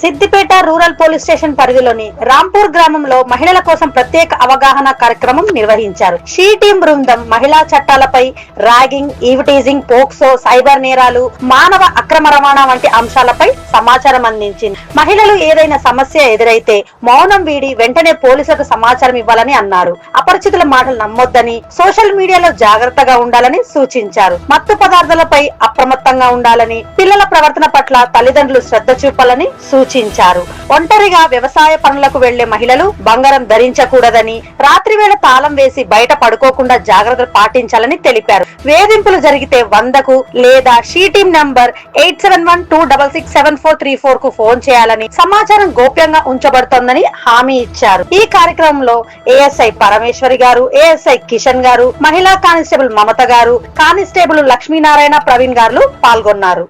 Siddipet rural police station పరిధిలోని రాంపూర్ గ్రామంలో మహిళల కోసం ప్రత్యేక అవగాహన కార్యక్రమం నిర్వహించారు. షీ టీం బృందం మహిళా చట్టాలపై ర్యాగింగ్ ఈవిటీజింగ్ పోక్సో సైబర్ నేరాలు మానవ అక్రమ రవాణా వంటి అంశాలపై సమాచారం అందించింది. మహిళలు ఏదైనా సమస్య ఎదురైతే మౌనం వీడి వెంటనే పోలీసులకు సమాచారం ఇవ్వాలని అన్నారు. అపరిచితుల మాటలు నమ్మొద్దని సోషల్ మీడియాలో జాగ్రత్తగా ఉండాలని సూచించారు. మత్తు పదార్థాలపై అప్రమత్తంగా ఉండాలని పిల్లల ప్రవర్తన పట్ల తల్లిదండ్రులు శ్రద్ధ చూపాలని సూచించారు ఒంటరిగా వ్యవసాయ పనులకు వెళ్ళే మహిళలు బంగారం ధరించకూడదని రాత్రి వేళ తాళం వేసి బయట పడుకోకుండా జాగ్రత్తలు పాటించాలని తెలిపారు. వేధింపులు జరిగితే వందకు లేదా SHE number eight seven one two double six seven four three fork phone చేయాలని సమాచారం గోప్యంగా ఉంచబడుతోందని హామీ ఇచ్చారు. ఈ కార్యక్రమంలో ఏఎస్ఐ పరమేశ్వరి గారు ఏఎస్ఐ కిషన్ గారు మహిళా కానిస్టేబుల్ మమత గారు కానిస్టేబుల్ లక్ష్మీనారాయణ ప్రవీణ్ గారు పాల్గొన్నారు.